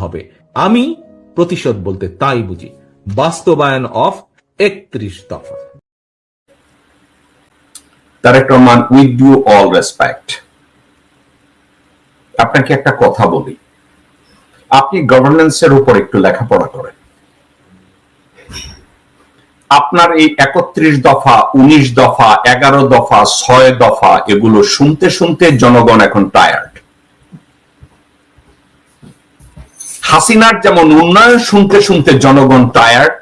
হবে। আমি প্রতিশোধ বলতে তাই বুঝি। বাস্তবায়ন অফ একত্রিশ দফা। Tarique Rahman, with due all respect. আপনাকে একটা কথা বলি। আপনি গভর্নেন্সের উপর একটু লেখাপড়া করেন। আপনার এই একত্রিশ দফা, উনিশ দফা, এগারো দফা, ছয় দফা, এগুলো শুনতে শুনতে জনগণ এখন টায়ার্ড হাসিনার যেমন উন্নয়ন শুনতে শুনতে জনগণ টায়ার্ড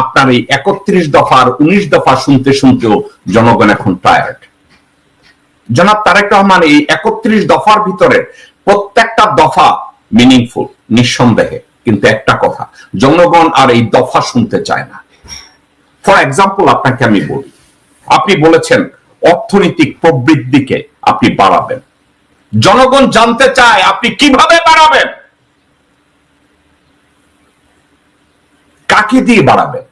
আপনার এই একত্রিশ দফা আর উনিশ দফা শুনতে শুনতেও জনগণ এখন টায়ার্ড জনাব তারেক রহমান, এই একত্রিশ দফার ভিতরে প্রত্যেকটা দফা মিনিংফুল নিঃসন্দেহে। কিন্তু একটা কথা, জনগণ আর এই দফা শুনতে চায় না। ফর এক্সাম্পল আপনাকে আমি বলি, আপনি বলেছেন অর্থনৈতিক প্রবৃদ্ধিকে আপনি বাড়াবেন। জনগণ জানতে চায় আপনি কীভাবে বাড়াবেন? কাকে দিয়ে বাড়াবেন।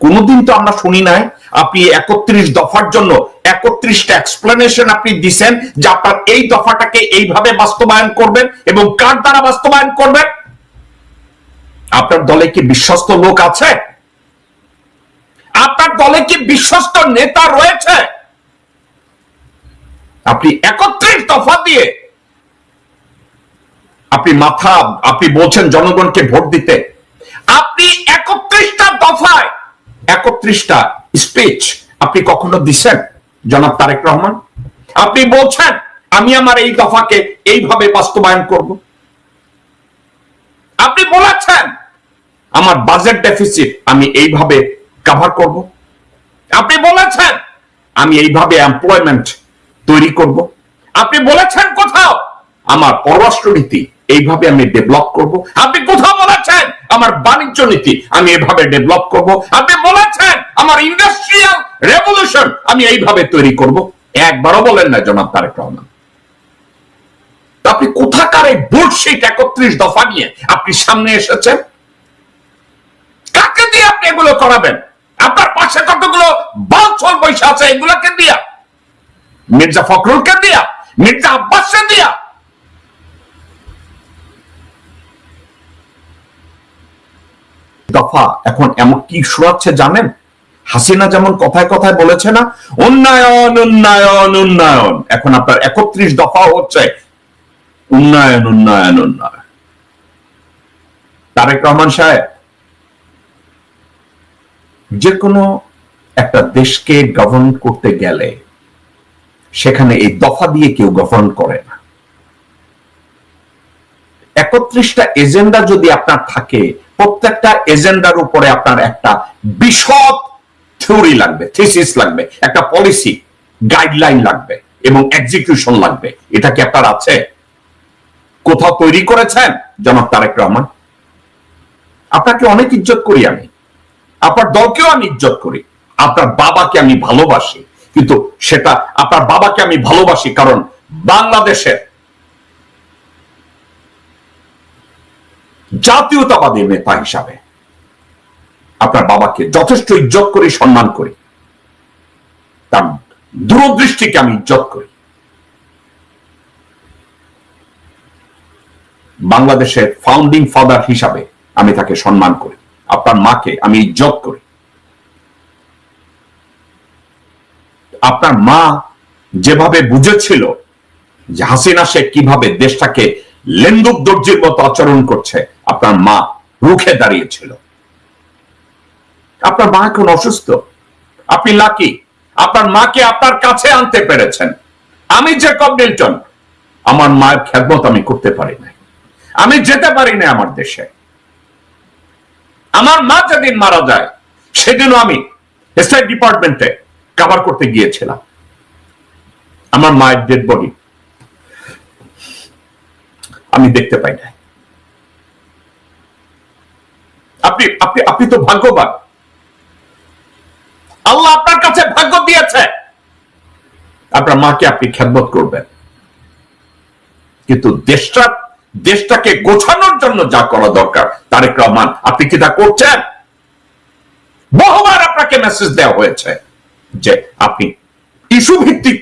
কোনদিন তো আমরা শুনি নাই, আপনি একত্রিশ দফার জন্য একত্রিশটা এক্সপ্লেনেশন আপনি দিছেন যে আপনার এই দফাটাকে এইভাবে বাস্তবায়ন করবেন এবং কার দ্বারা বাস্তবায়ন করবেন? আপনার দলে কি বিশ্বস্ত লোক আছে? আপনার দলে কি বিশ্বস্ত নেতা রয়েছে? আপনি একত্রিশ দফা দিয়ে আপনি মাথা, আপনি বলছেন জনগণকে ভোট দিতে। আপনি একত্রিশটা দফায়, একত্রিশটা স্পিচ আপনি কখনো দিচ্ছেন জনাব তারেক রহমান? আপনি বলছেন, আমি আমার এই দফাকে এইভাবে বাস্তবায়ন করব। আপনি বলেছেন, আমার বাজেট ডেফিসিট আমি এইভাবে কভার করব। আপনি বলেছেন, আমি এইভাবে এমপ্লয়মেন্ট তৈরি করব। আপনি বলেছেন কোথাও, আমার পররাষ্ট্র নীতি এইভাবে আমি ডেভেলপ করব। আপনি কোথাও বলেছেন, আমার বাণিজ্য নীতি, আমি এভাবে ডেভেলপ করব। আপনি বলেছেন, আমার ইন্ডাস্ট্রিয়াল রেভলিউশন আমি এইভাবে তৈরি করব। একবারও বলেন না, জনাব তারেক রহমান। আপনি কোথাকার এই বুলশিট একত্রিশ দফা নিয়ে আপনি সামনে এসেছেন? কাকে দিয়ে আপনি এগুলো করাবেন? আপনার পাশে কতগুলো বালছল বৈশা আছে, এগুলোকে দিয়া? মির্জা ফখরুলকে দিয়া? মির্জা আব্বাসকে দিয়া? দফা। এখন এমন কি শোনাচ্ছে জানেন? হাসিনা যেমন কথায় কথায় বলেছে না, উন্নয়ন উন্নয়ন উন্নয়ন। এখন আপনার একত্রিশ দফা হচ্ছে, উন্নয়ন উন্নয়ন উন্নয়ন। তারেক রহমান সাহেব যে কোনো একটা দেশকে গভর্ন করতে গেলে সেখানে এই দফা দিয়ে কেউ গভর্ন করে না। একত্রিশটা এজেন্ডা যদি আপনার থাকে প্রত্যেকটা এজেন্ডার উপরে আপনার একটা বিশদ থিওরি লাগবে, থিসিস লাগবে, একটা পলিসি, গাইডলাইন লাগবে এবং এক্সিকিউশন লাগবে। এটা কি আপনার আছে? কোথাও তৈরি করেছেন, জনাব তারেক রহমান? আপনাকে অনেক ইজ্জত করি আমি। আপনার দলকেও আমি ইজ্জত করি। আপনার বাবাকে আমি ভালোবাসি। কিন্তু সেটা, আপনার বাবাকে আমি ভালোবাসি কারণ বাংলাদেশের জাতীয়তাবাদী নেতা হিসাবে আপনার বাবাকে যথেষ্ট ইজ্জত করি, সম্মান করি, তার দূরদৃষ্টিকে আমি ইজ্জত করি। বাংলাদেশের ফাউন্ডিং ফাদার হিসাবে আমি তাকে সম্মান করি, আপনার মাকে আমি ইজ্জত করি। আপনার মা যেভাবে বুঝেছিল যে হাসিনা শেখ কীভাবে দেশটাকে লেন্দুক দর্জির মতো আচরণ করছে আপনার মা রুখে দাঁড়িয়েছিল। আপনার মা এখন অসুস্থ। আপনি লাকি। আপনার মাকে আপনার কাছে আনতে পেরেছেন। আমি যে মিল্টন আমার মায়ের খেদমত আমি করতে পারি না আমি যেতে পারি না আমার দেশে। আমার মা যেদিন মারা যায়, সেদিনও আমি স্টেট ডিপার্টমেন্টে কাভার করতে গিয়েছিলাম। আমার মায়ের ডেড বডি আমি দেখতে পাই না আপনি আপনি আপনি তো ভাগ্যবান। আল্লাহ আপনার কাছে ভাগ্য দিয়েছে। আপনার মাকে আপনি খেদমত করবেন। কিন্তু দেশটা, দেশটাকে গোছানোর জন্য যা করা দরকার, তারেক রহমান, আপনি কি তা করছেন? বহুবার আপনাকে মেসেজ দেওয়া হয়েছে যে আপনি ইস্যু ভিত্তিক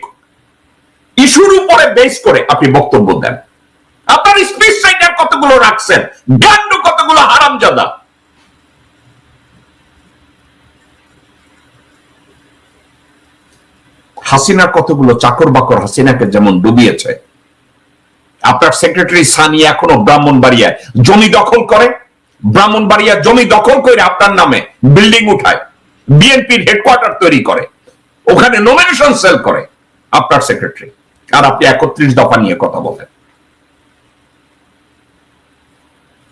ইস্যুর উপরে বেস করে আপনি বক্তব্য দেন। আপনার স্পিচ রাইটার কতগুলো রাখছেন? গান্ডু কতগুলো হারামজাদা? হাসিনা কতগুলো চাকর বাকর হাসিনাকে যেমন ডুবিয়েছে। আপনার সেক্রেটারি সানি এখনও ব্রাহ্মণবাড়িয়ায় জমি দখল করে। ব্রাহ্মণবাড়িয়া জমি দখল করে আপনার নামে বিল্ডিং উঠায়। বিএনপির হেডকোয়ার্টার তৈরি করে। ওখানে নমিনেশন সেল করে আপনার সেক্রেটারি। আর আপনি একত্রিশ দফা নিয়ে কথা বলেন।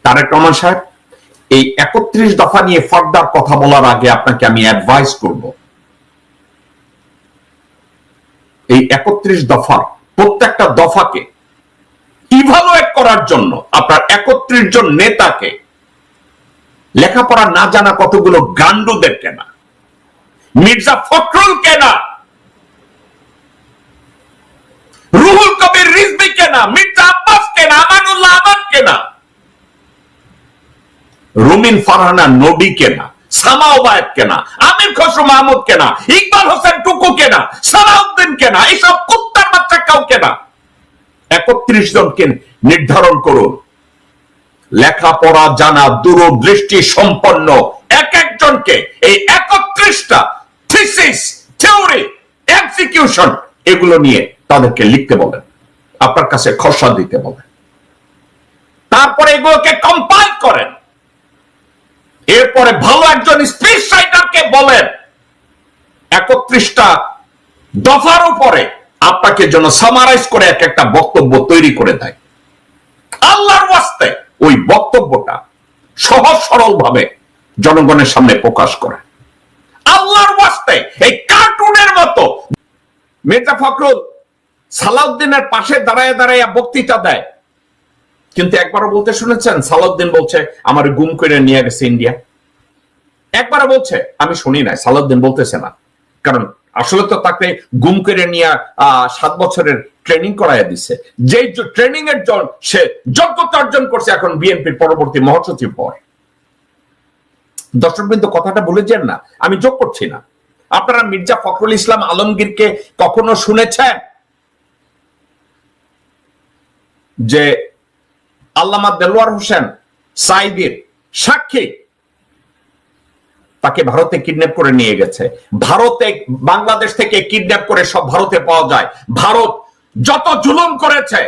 তারেক রহমান সাহেব, এই একত্রিশ দফা নিয়ে ফার্দার কথা বলার আগে আপনাকে আমি অ্যাডভাইস করব। এই একত্রিশ দফা প্রত্যেকটা দফাকে ইভালুয়েট করার জন্য, আপনার একত্রিশ জন নেতাকে লেখাপড়া না জানা কতগুলো গান্ডুদের কেনা মির্জা ফখরুল কেনা রুহুল কবির রিজবি কেনা মির্জা আব্বাস কেনা আমানুল্লাহ আমান কেনা রুমিন ফারহানা নবী কেনা কেনা, আমির খসরু মাহমুদ কেনা, ইকবাল হোসেন টুকু কেনা, সালাউদ্দিন কেনা কুত্তার বাচ্চা কাউ কেনা। একত্রিশ জনকে নির্ধারণ করুন। লেখাপড়া, জানা দূরদৃষ্টি সম্পন্ন এক একজনকে এই একত্রিশটা থিসিস থিওরি এক্সিকিউশন এগুলো নিয়ে তাদেরকে লিখতে বলেন, আপনার কাছে খসড়া দিতে বলেন। তারপরে এগুলোকে কম্পাইল করেন। এরপরে ভালো একজন স্পিচ রাইটারকে বলেন, একত্রিশটা দফার উপরে আপনাকে যেন সামারাইজ করে এক একটা বক্তব্য তৈরি করে দেয়। আল্লাহর ওয়াস্তে ওই বক্তব্যটা সহজ সরল ভাবে জনগণের সামনে প্রকাশ করে। আল্লাহর ওয়াস্তে এই কার্টুনের মতো মির্জা ফখরুল সালাউদ্দিনের পাশে দাঁড়ায় দাঁড়াইয়া বক্তৃতা দেয়। কিন্তু একবারও বলতে শুনেছেন, সালাউদ্দিন বলছে, আমার গুম করে নিয়ে গেছে ইন্ডিয়া একবারও বলছে, আমি শুনি নাই, সালাউদ্দিন বলতেছে না। কারণ আসলে তো তাকে গুম করে নিয়ে সাত বছরের ট্রেনিং করাইয়া দিছে। যে ট্রেনিং এর জন, সে যোগ্যতা অর্জন করছে এখন বিএনপির পরবর্তী মহাসচিব হয় দর্শক বিন্দু, কথাটা ভুলে যান না, আমি যোগ করছি না। আপনারা মির্জা ফখরুল ইসলাম আলমগীরকে কখনো শুনেছেন? যে আল্লামা দেলোয়ার হোসেন সাইদির সাক্ষী, তাকে ভারতে কিডন্যাপ করে নিয়ে গেছে। ভারতে, বাংলাদেশ থেকে কিডন্যাপ করে সব ভারতে পাওয়া যায়। ভারত যত জুলুম করেছে,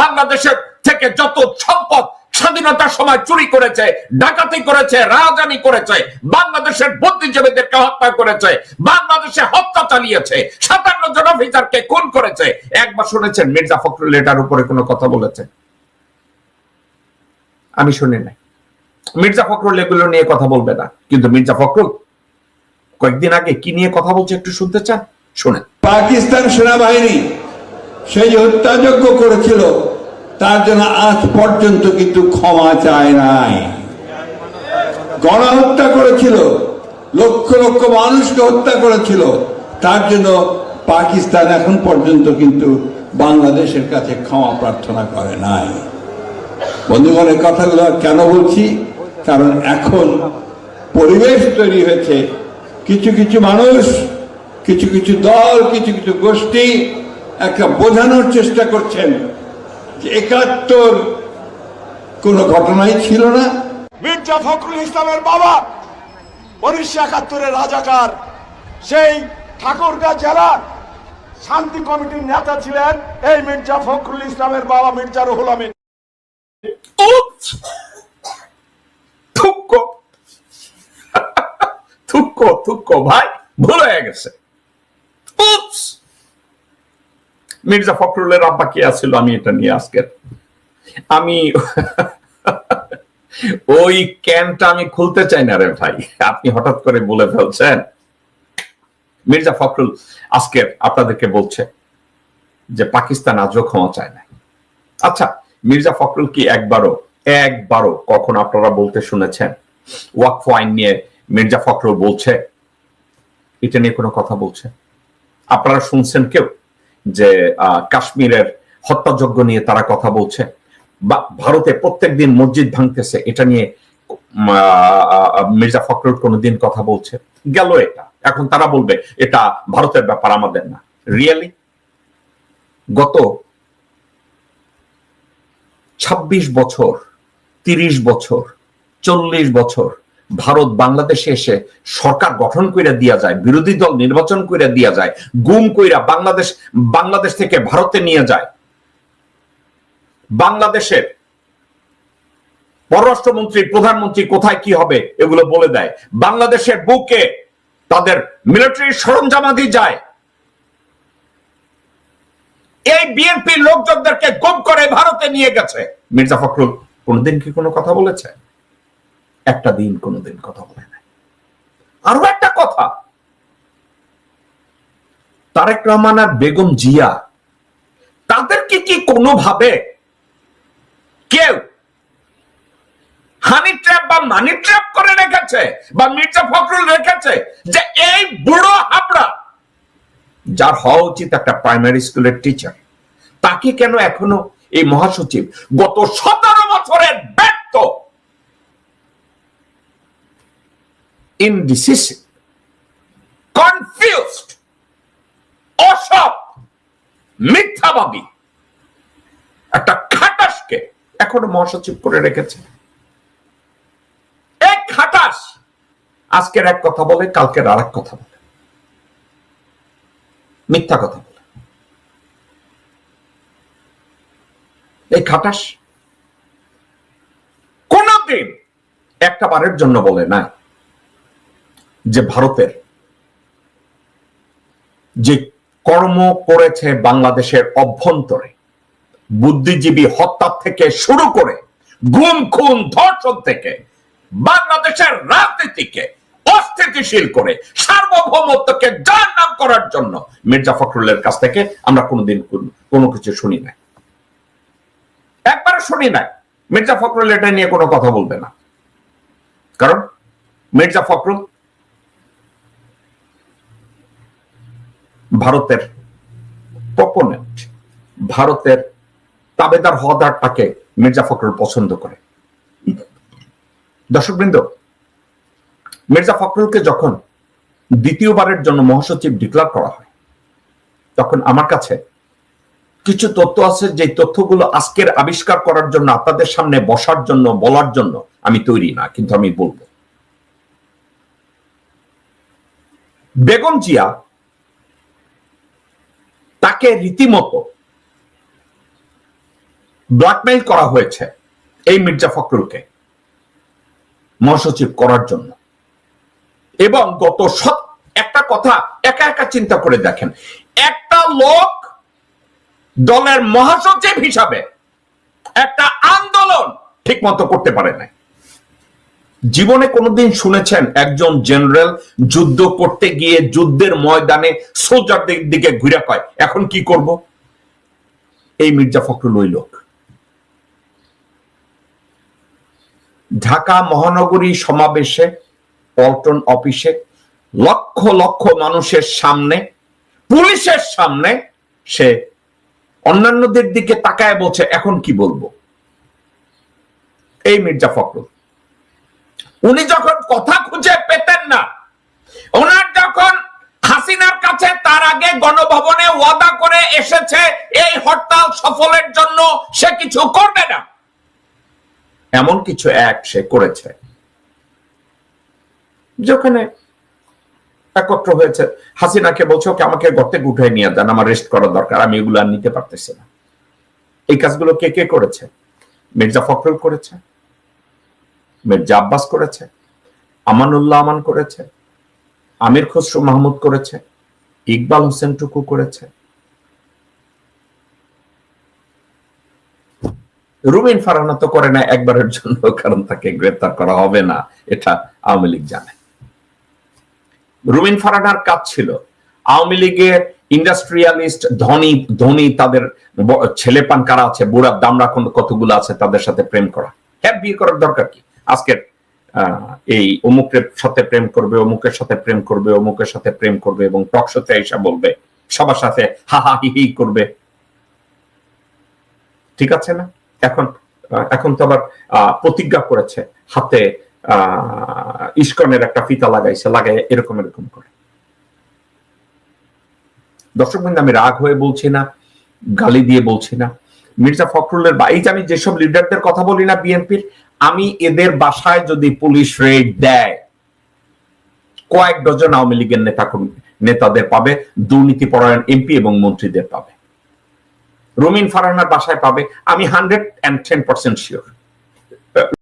বাংলাদেশের থেকে যত সম্পদ স্বাধীনতার সময় চুরি করেছে, ডাকাতি করেছে, রাজধানী করেছে, বাংলাদেশের বুদ্ধিজীবীদেরকে হত্যা করেছে, বাংলাদেশে হত্যা চালিয়েছে, সাতান্ন জন অফিসারকে খুন করেছে। একবার শুনেছেন মির্জা ফখরুল এটার উপরে কোনো কথা বলেছে আমি শুনি নাই। মির্জা ফখরুল এগুলো নিয়ে কথা বলবে না। কিন্তু মির্জা ফখরুল, কয়েকদিন আগে কি নিয়ে কথা বলছে একটু শুনতে চান? শুনেন। পাকিস্তান সেনাবাহিনী সেই হত্যাযজ্ঞ করেছিল, তার জন্য আজ পর্যন্ত কিন্তু ক্ষমা চায় নাই। গণহত্যা করেছিল, লক্ষ লক্ষ মানুষকে হত্যা করেছিল, তার জন্য পাকিস্তান এখন পর্যন্ত কিন্তু বাংলাদেশের কাছে ক্ষমা প্রার্থনা করে নাই। বন্ধুগণের কথাগুলো কেন বলছি? কারণ এখন পরিবেশ তৈরি হয়েছে। কিছু কিছু মানুষ, কিছু কিছু দল, কিছু কিছু গোষ্ঠী একটা বোঝানোর চেষ্টা করছেন যে একাত্তর কোনো ঘটনাই ছিল না। মির্জা ফখরুল ইসলামের বাবা উনিশশো একাত্তরের রাজাকার। সেই ঠাকুরগাঁ জেলার শান্তি কমিটির নেতা ছিলেন এই মির্জা ফখরুল ইসলামের বাবা মির্জা রুহুল আমিন! থুক্কো থুক্কো থুক্কো ভাই ভুল গেছে! মির্জা ফখরুলের আব্বা কে আছিল আমি এটা নিয়ে আজকের। আমি ওই ক্যানটা আমি খুলতে চাই না রে ভাই, আপনি হঠাৎ করে বলে ফেলছেন। মির্জা ফখরুল আজকের আপনাদেরকে বলছে যে পাকিস্তান আজও ক্ষমা চায় না আচ্ছা মির্জা ফখরুল কি একবারও একবারও কখন আপনারা বলতে শুনেছেন? ওয়াকফ আইন নিয়ে মির্জা ফখরুল বলছে? এটা নিয়ে কোনো কথা বলছে? আপনারা শুনছেন কেউ যে কাশ্মীরের হত্যাযজ্ঞ নিয়ে তারা কথা বলছে? বা ভারতে প্রত্যেক দিন মসজিদ ভাঙতেছে, এটা নিয়ে মির্জা ফখরুল কোনোদিন কথা বলছে? গেল এটা। এখন তারা বলবে, এটা ভারতের ব্যাপার, আমাদের না। রিয়েলি গত ২৬ বছর, তিরিশ বছর, চল্লিশ বছর ভারত বাংলাদেশে এসে সরকার গঠন কইরা দিয়া যায়, বিরোধী দল নির্বাচন কইরা দিয়া যায়, গুম কইরা বাংলাদেশ বাংলাদেশ থেকে ভারতে নিয়ে যায়। বাংলাদেশের পররাষ্ট্রমন্ত্রী, প্রধানমন্ত্রী কোথায় কি হবে এগুলো বলে দেয়। বাংলাদেশের বুকে তাদের মিলিটারি সরঞ্জামাদি যায়। এই বিএনপি লোকজনদেরকে গুম করে ভারতে নিয়ে গেছে। মির্জা ফখরুল কোনদিন কি কোনো কথা বলেছে? একটা দিন কোনোদিন কথা বলে নাই। আরও একটা কথা। তারেক রহমান আর বেগম জিয়া তাদেরকে কি কোনোভাবে কেউ হানি ট্র্যাপ বা মানি ট্র্যাপ করে রেখেছে বা মির্জা ফখরুল রেখেছে যে এই বুড়ো হাবড়া যার হওয়া উচিত একটা প্রাইমারি স্কুলের টিচার তাকে কেন এখনও এই মহাসচিব গত সতেরো বছরের ব্যর্থ? ইনডিসিসিভ কনফিউজড অসৎ, মিথ্যাবাদী। একটা খাটাসকে এখনও মহাসচিব করে রেখেছে। এক খাটাস আজকের এক কথা বলে, কালকের আর এক কথা বলে। মিথ্যা কথা। এই খাটাস। কোনদিন একটা বারের জন্য বলে না যে ভারতের যে কর্ম করেছে বাংলাদেশের অভ্যন্তরে, বুদ্ধিজীবী হত্যা থেকে শুরু করে, গুম, খুন, ধর্ষণ থেকে, বাংলাদেশের রাজনীতিকে অস্থিতিশীল করে, সার্বভৌমত্বকে যার নাম করার জন্য। মির্জা ফখরুলের কাছ থেকে আমরা কোনোদিন কোনো কিছু শুনি নাই। একবার শুনি নাই। মির্জা ফখরুল এটা নিয়ে কোনো কথা বলবে না। কারণ মির্জা ফখরুল ভারতের প্রপোনেন্ট। ভারতের তাবেদার হওয়াদারটাকে মির্জা ফখরুল পছন্দ করে। দর্শকবৃন্দ মির্জা ফখরুলকে যখন দ্বিতীয়বারের জন্য মহাসচিব ডিক্লার করা হয়, তখন আমার কাছে কিছু তথ্য আছে যে তথ্যগুলো আজকের আবিষ্কার করার জন্য, আপনাদের সামনে বসার জন্য, বলার জন্য আমি তৈরি না, কিন্তু আমি বলব। বেগম জিয়া তাকে রীতিমতো ব্ল্যাকমেইল করা হয়েছে এই মির্জা ফখরুলকে মহাসচিব করার জন্য। এবং গত সব একটা কথা একা একা চিন্তা করে দেখেন। একটা লোক দলের মহাসচিব হিসাবে একটা আন্দোলন ঠিক মতো করতে পারে নাই। জীবনে কোনোদিন শুনেছেন একজন জেনারেল যুদ্ধ করতে গিয়ে যুদ্ধের ময়দানে সোলজারদের দিকে ঘুরে পায়। এখন কি করব? এই মির্জা ফখরুল ওই লোক। ঢাকা মহানগরী সমাবেশে পল্টন অফিসে লক্ষ লক্ষ মানুষের সামনে, পুলিশের সামনে সে অন্যান্যদের দিকে তাকায় বলছে, এখন কি বলব? এই মির্জা ফখরুল। উনি যখন কথা খুঁজে পেতেন না, ওনার যখন হাসিনার কাছে তার আগে গণভবনে ওয়াদা করে এসেছে, এই হরতাল সফলের জন্য সে কিছু করবে না। এমন কিছু এক সে করেছে। যেখানে একত্র হয়েছে। হাসিনাকে বলছে, ওকে, আমাকে গর্তে উঠে নিয়ে যান, আমার রেস্ট করা দরকার, আমি এগুলো আর নিতে পারতেছি না। এই কাজগুলো কে কে করেছে? মির্জা ফখরুল করেছে, মির্জা আব্বাস করেছে, আমানুল্লাহ আমান করেছে, আমির খসরু মাহমুদ করেছে, ইকবাল হোসেন টুকু করেছে। রুবিন ফারানা তো করে না, একবারের জন্য, কারণ তাকে গ্রেপ্তার করা হবে না, এটা আওয়ামী লীগ জানে। রুমিন ফারানার কাজ ছিল। আওয়ামী লীগের ইন্ডাস্ট্রিয়ালিস্ট ধনী ধনী তাদের ছেলে পান কারা আছে বুড়া দামরা কোন- কতগুলো আছে তাদের সাথে প্রেম করা। হ্যাঁ বিয়ে করার দরকার কি? আজকের এই অমুকের সাথে প্রেম করবে, অমুকের সাথে প্রেম করবে, অমুকের সাথে প্রেম করবে এবং টক সাথে এসে বলবে, সবার সাথে হা হা, হি করবে। ঠিক আছে না? এখন এখন তো আবার প্রতিজ্ঞা করেছে, হাতে ইস্কনের একটা ফিতা লাগাইছে লাগাই এরকম এরকম করে। দর্শক বৃন্দ আমি রাগ হয়ে বলছি না, গালি দিয়ে বলছি না। মির্জা ফখরুলের বা এই যে আমি যেসব লিডারদের কথা বলি না বিএনপির, আমি এদের বাসায় যদি পুলিশ রেড দেয়, কয়েক ডজন আওয়ামী লীগের নেতা নেতাদের পাবে, দুর্নীতি পরায়ণ এমপি এবং মন্ত্রীদের পাবে। রুমিন ফারহানার বাসায় পাবে, আমি hundred and ten percent sure